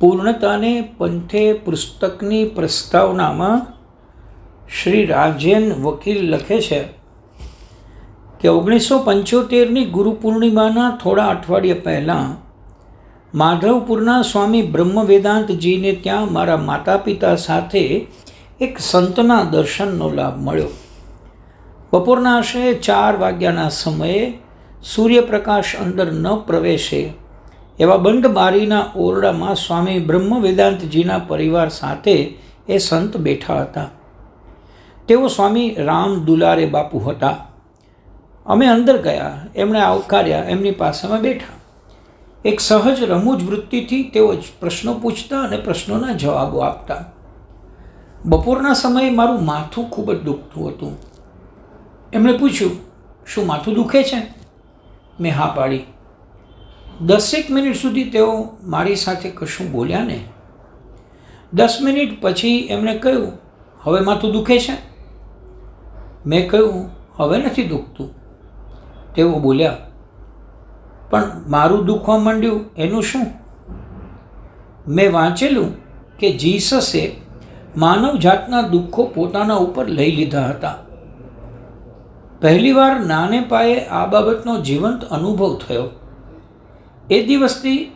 પૂર્ણતાને પંથે પુસ્તકની પ્રસ્તાવનામાં શ્રી રાજેન વકીલ લખે છે કે ઓગણીસો પંચોતેરની ગુરુ પૂર્ણિમાના થોડા અઠવાડિયા પહેલાં માધવપુરના સ્વામી બ્રહ્મવેદાંતજીને ત્યાં મારા માતા પિતા સાથે એક સંતના દર્શનનો લાભ મળ્યો. બપોરના આશરે ચાર વાગ્યાના સમયે સૂર્યપ્રકાશ અંદર ન પ્રવેશે, એવા બંધ બારીના ઓરડામાં સ્વામી બ્રહ્મ વેદાંતજીના પરિવાર સાથે એ સંત બેઠા હતા. તેઓ સ્વામી રામ દુલારે બાપુ હતા. અમે અંદર ગયા, એમણે આવકાર્યા, એમની પાસે અમે બેઠા. એક સહજ રમૂજ વૃત્તિથી તેઓ પ્રશ્નો પૂછતા અને પ્રશ્નોના જવાબો આપતા. બપોરના સમયે મારું માથું ખૂબ જ દુખતું હતું. એમણે પૂછ્યું, શું માથું દુખે છે? મેં હા પાડી. દસેક મિનિટ સુધી તેઓ મારી સાથે કશું બોલ્યા ને દસ મિનિટ પછી એમણે કહ્યું, હવે માથું દુખે છે? મેં કહ્યું, હવે નથી દુખતું. તેઓ બોલ્યા, પણ મારું દુખવા માંડ્યું એનું શું? મેં વાંચેલું કે જીસસે માનવ જાતના દુઃખો પોતાના ઉપર લઈ લીધા હતા. પહેલીવાર નાને પાયે આ બાબતનો જીવંત અનુભવ થયો. એ દિવસથી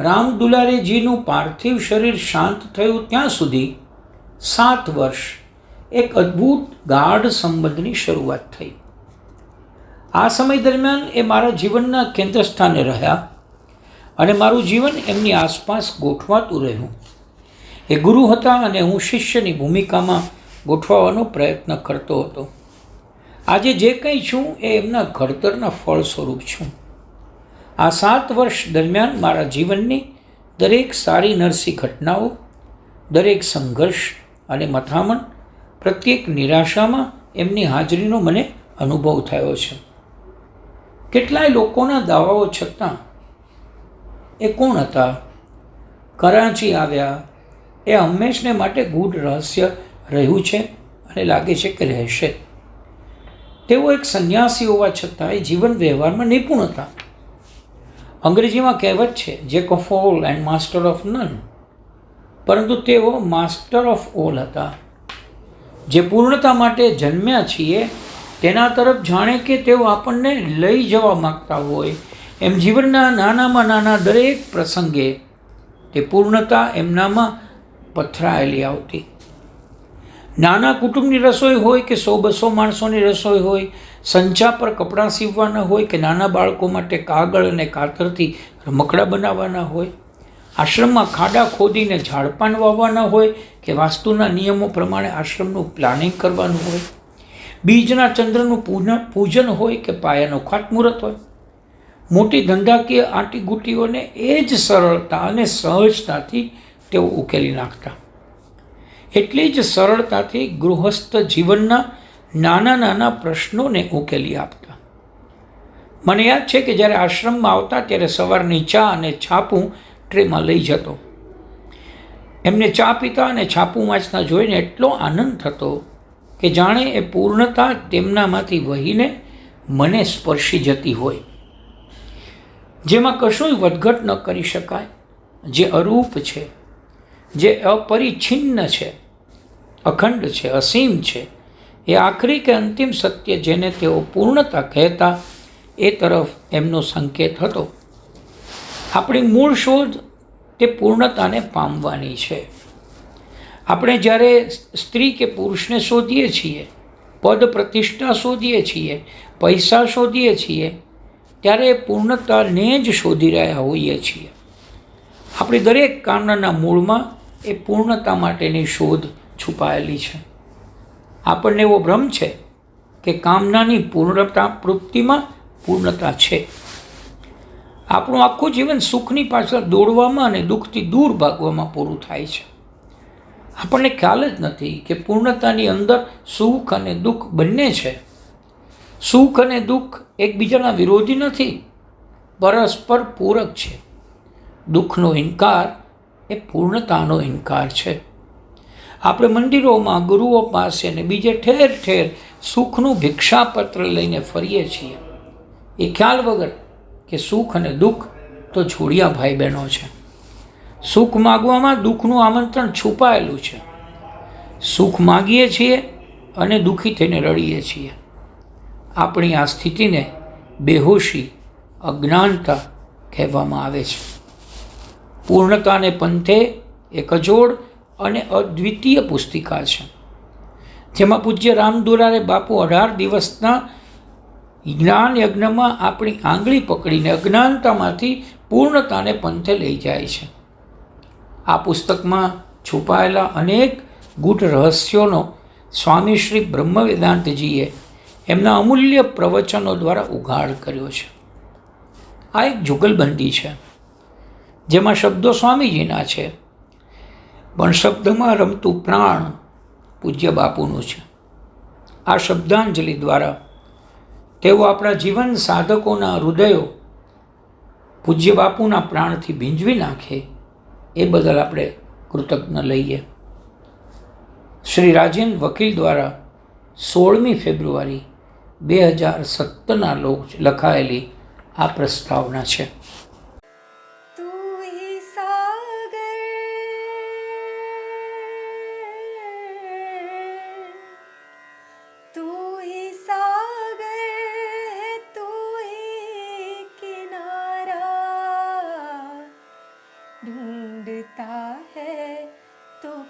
રામ દુલારેજીનું પાર્થિવ શરીર શાંત થયું ત્યાં સુધી સાત વર્ષ એક અદ્ભુત ગાઢ સંબંધની શરૂઆત થઈ. આ સમય દરમિયાન એ મારા જીવનના કેન્દ્ર સ્થાને રહ્યા અને મારું જીવન એમની આસપાસ ગોઠવાતું રહ્યું. એ ગુરુ હતા અને હું શિષ્યની ભૂમિકામાં ગોઠવાવાનો પ્રયત્ન કરતો હતો. આજે જે કંઈ છું એ એમના ઘડતરના ફળ સ્વરૂપ છું. આ સાત વર્ષ દરમિયાન મારા જીવનની દરેક સારી નરસી ઘટનાઓ, દરેક સંઘર્ષ અને મથામણ, પ્રત્યેક નિરાશામાં એમની હાજરીનો મને અનુભવ થયો છે. કેટલાય લોકોના દાવાઓ છતાં એ કોણ હતા? કરાંચી આવ્યા, એ હંમેશને માટે ગૂઢ રહસ્ય રહ્યું છે અને લાગે છે કે રહેશે. તેઓ એક સંન્યાસી હોવા છતાં એ જીવન વ્યવહારમાં નિપુણ હતા. અંગ્રેજીમાં કહેવત છે jack of all and master of none પરંતુ તેઓ માસ્ટર ઓફ ઓલ હતા. જે પૂર્ણતા માટે જન્મ્યા છીએ, તેના તરફ જાણે કે તેઓ આપણને લઈ જવા માગતા હોય, એમ જીવનના નાનામાં નાના દરેક પ્રસંગે તે પૂર્ણતા એમનામાં પથરાયેલી આવતી. નાના કુટુંબની રસોઈ હોય કે સો બસો માણસોની રસોઈ હોય, સંચા પર કપડાં સીવવાના હોય કે નાના બાળકો માટે કાગળ અને કાતરથી રમકડા બનાવવાના હોય, આશ્રમમાં ખાડા ખોદીને ઝાડપાન વાવવાના હોય કે વાસ્તુના નિયમો પ્રમાણે આશ્રમનું પ્લાનિંગ કરવાનું હોય, બીજના ચંદ્રનું પૂજન પૂજન હોય કે પાયાનું ખાતમુહૂર્ત હોય. મોટી ધંધાકીય આંટીગુટીઓને એ જ સરળતા અને સહજતાથી તેઓ ઉકેલી નાખતા. એટલી જ સરળતાથી ગૃહસ્થ જીવનના નાના નાના પ્રશ્નોને ઉકેલી આપતા. મને યાદ છે કે જ્યારે આશ્રમમાં આવતા ત્યારે સવારની ચા અને છાપું ટ્રેમાં લઈ જતો. એમને ચા પીતા અને છાપું વાંચતા જોઈને એટલો આનંદ થતો કે જાણે એ પૂર્ણતા તેમનામાંથી વહીને મને સ્પર્શી જતી હોય. જેમાં કશું વધઘટ ન કરી શકાય, જે અરૂપ છે, જે અપરિછિન્ન છે. અખંડ છે, અસીમ છે. એ આખરી કે અંતિમ સત્ય જેને તેઓ પૂર્ણતા કહેતા, એ તરફ એમનો સંકેત હતો. આપણી મૂળ શોધ તે પૂર્ણતાને પામવાની છે. આપણે જ્યારે સ્ત્રી કે પુરુષને શોધીએ છીએ, પદ પ્રતિષ્ઠા શોધીએ છીએ, પૈસા શોધીએ છીએ, ત્યારે પૂર્ણતાને જ શોધી રહ્યા હોઈએ છીએ. આપણી દરેક કાનના મૂળમાં એ પૂર્ણતા માટેની શોધ છુપાયેલી છે. આપણને એવો ભ્રમ છે કે કામનાની પૂર્ણતા પ્રવૃત્તિમાં પૂર્ણતા છે. આપણું આખું જીવન સુખની પાછળ દોડવામાં અને દુઃખથી દૂર ભાગવામાં પૂરું થાય છે. આપણને ખ્યાલ જ નથી કે પૂર્ણતાની અંદર સુખ અને દુઃખ બંને છે. સુખ અને દુઃખ એકબીજાના વિરોધી નથી, પરસ્પર પૂરક છે. દુઃખનો ઇનકાર એ પૂર્ણતાનો ઇનકાર છે. આપણે મંદિરોમાં, ગુરુઓ પાસે અને બીજે ઠેર ઠેર સુખનું ભિક્ષાપત્ર લઈને ફરીએ છીએ. એ ખ્યાલ વગર કે સુખ અને દુઃખ તો જોડિયા ભાઈ બહેનો છે. સુખ માગવામાં દુઃખનું આમંત્રણ છુપાયેલું છે. સુખ માગીએ છીએ અને દુઃખી થઈને રડીએ છીએ. આપણી આ સ્થિતિને બેહોશી અજ્ઞાનતા કહેવામાં આવે છે. પૂર્ણતાને પંથે એક અજોડ અને અદ્વિતીય પુસ્તિકા છે. જેમાં પૂજ્ય રામદુરારે બાપુ અઢાર દિવસના જ્ઞાન યજ્ઞમાં આપણી આંગળી પકડીને અજ્ઞાનતામાંથી પૂર્ણતાને પંથે લઈ જાય છે. આ પુસ્તકમાં છુપાયેલા અનેક ગૂઢ રહસ્યોનો સ્વામી શ્રી બ્રહ્મવેદાંતજીએ એમના અમૂલ્ય પ્રવચનો દ્વારા ઉઘાડ કર્યો છે. આ એક જુગલબંધી છે, જેમાં શબ્દો સ્વામીજીના છે. પણ શબ્દમાં રમતું પ્રાણ પૂજ્ય બાપુનું છે. આ શબ્દાંજલિ દ્વારા તેઓ આપણા જીવન સાધકોના હૃદયો પૂજ્ય બાપુના પ્રાણથી ભીંજવી નાખે એ બદલ આપણે કૃતજ્ઞ લઈએ. શ્રી રાજેન્દ્ર વકીલ દ્વારા સોળમી ફેબ્રુઆરી બે હજાર સત્તરના લોક લખાયેલી આ પ્રસ્તાવના છે.